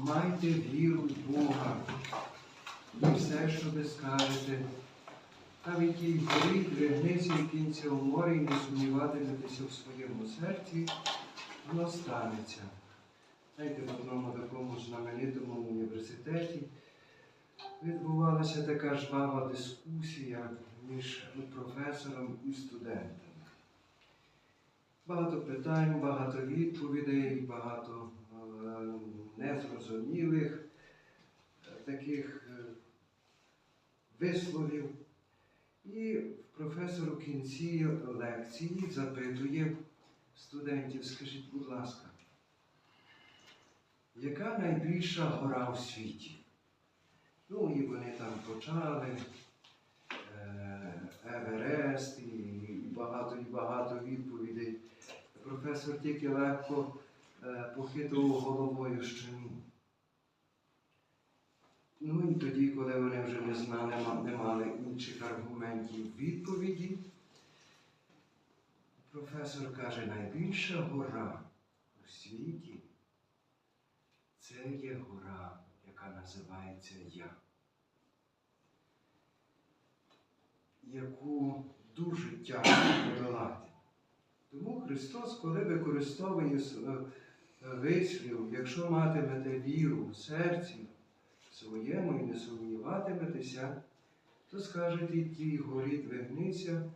майте віру в Бога. І все, що ви скажете, навіть і горіть, дригнися і кінця у морі, і не сумніватиметеся в своєму серці, воно станеться. Знаєте, в одному такому знаменитому університеті відбувалася така жвава дискусія між професором і студентами. Багато питань, багато відповідей, багато незрозумілих е, таких е, висловів. І професор у кінці лекції запитує студентів, скажіть, будь ласка, яка найбільша гора в світі? Ну, і вони там почали е, Еверест і багато і багато відповідей. Професор тільки легко е, похитував головою, що ні. Ну і тоді, коли вони вже не знали, не мали інших аргументів відповіді, професор каже, найбільша гора у світі це є гора, яка називається Я, яку дуже тяжко подолати. Тому Христос, коли використовує е, е, вислів, якщо матимете віру в серці своєму і не сумніватиметеся, то скажете тій горі двигнися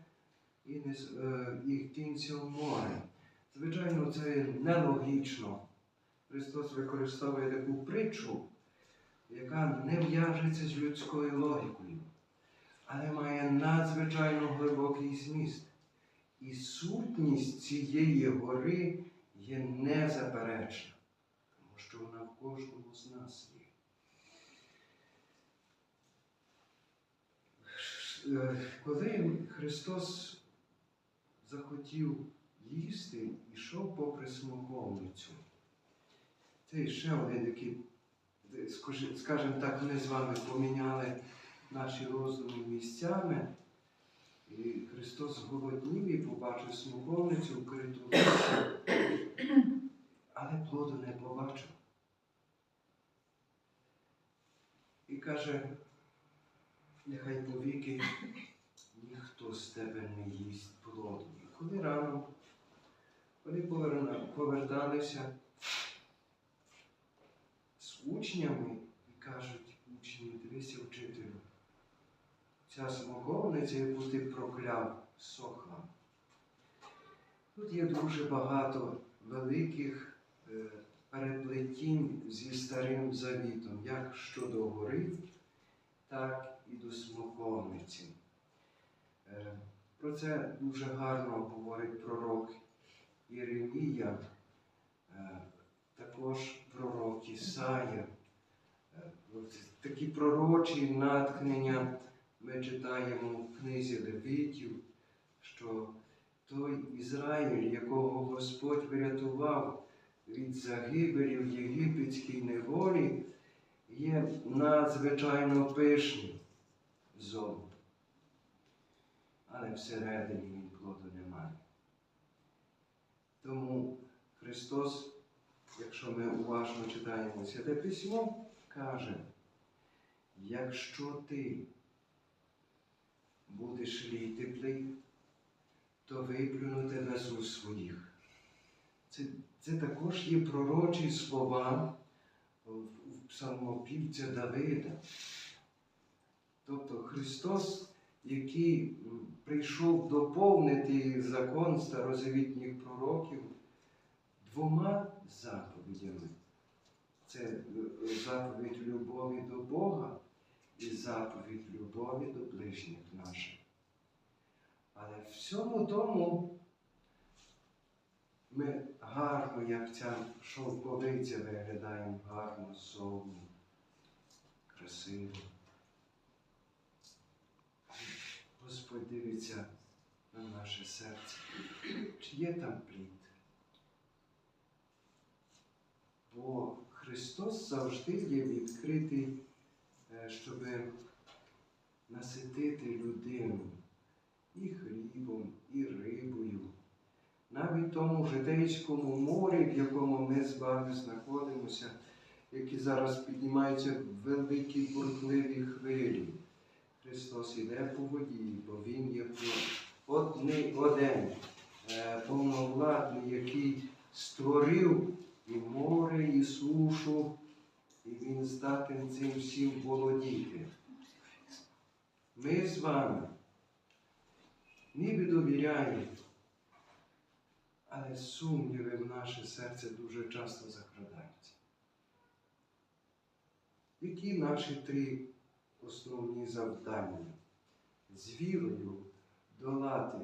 і, не, е, і кинься в море. Звичайно, це нелогічно. Христос використовує таку притчу, яка не в'яжеться з людською логікою, але має надзвичайно глибокий зміст. І сутність цієї гори є незаперечна, тому що вона в кожному з нас є. Коли Христос захотів їсти, йшов попри смоковницю. Це ще один такий, скажімо так, ми з вами поміняли наші роздуми місцями. І Христос зголоднів і побачив смоковницю вкриту листям, але плоду не побачив. І каже, нехай повіки ніхто з тебе не їсть плоду. І коли рано, поверна- поверталися з учнями і кажуть учні, дивися вчителю, ця смоковниця, яку ти прокляв, сохла. Тут є дуже багато великих е, переплетінь зі старим завітом, як щодо гори, так і до смоковниці. Е, Про це дуже гарно говорить пророк Єремія, е, також пророк Ісая. Е, Такі пророчі наткнення ми читаємо в книзі Левитів, що той Ізраїль, якого Господь врятував від загибелі в єгипетській неволі, є надзвичайно пишним зовні. Але всередині він плоду немає. Тому Христос, якщо ми уважно читаємо Святе Письмо, каже, якщо ти будеш лій теплий, то виплюну тебе з своїх. Це, це також є пророчі слова в, псалмопівця Давида. Тобто Христос, який прийшов доповнити закон старозавітніх пророків двома заповідями. Це е, заповідь любові до Бога і заповідь любові до ближніх наших. Але всьому тому ми гарно, як ця шовковиця, виглядаємо гарно ззовні, красиво. Господь дивиться на наше серце. Чи є там плід? Бо Христос завжди є відкритий, е, щоб наситити людину і хлібом, і рибою. Навіть тому житейському морі, в якому ми з вами знаходимося, які зараз піднімаються в великі бурхливі хвилі. Христос іде по воді, бо Він є одний, один, е, повновладний, який створив і море, і сушу, і Він здатен цим всім володіти. Ми з вами ніби довіряємо, але сумніви в наше серце дуже часто закрадаються. Які наші три основні завдання? З вірою долати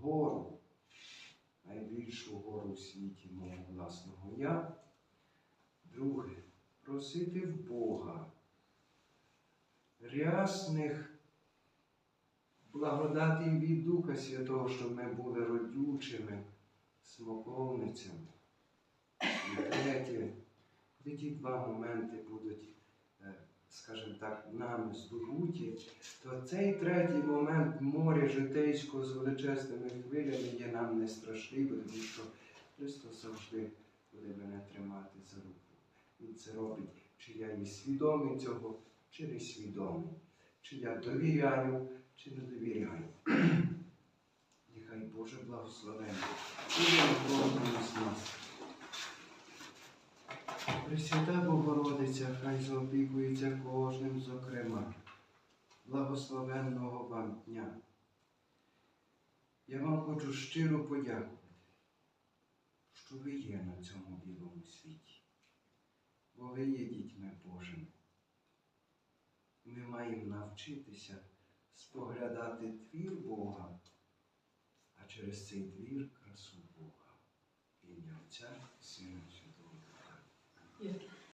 гору, найбільшу гору в світі мого власного я. Друге, просити в Бога рясних благодати від Духа Святого, щоб ми були родючими смоковницями. І третє, де ті два моменти будуть, е, скажімо так, нами здобуті, то цей третій момент моря житейського з величезними хвилями є нам не страшний, тому що Христос завжди буде мене тримати за руку. Він це робить, чи я є свідомий цього, чи не свідомий, чи я довіряю, чи не довіряю. Нехай Боже благословення. Пресвята Богородиця, хай заопікується кожним, зокрема. Благословенного вам дня. Я вам хочу щиро подякувати, що ви є на цьому білому світі, бо ви є дітьми Божими. Ми маємо навчитися споглядати твір Бога, через цей твір красу Бога. Ім'я Отця Сина Святого Духа.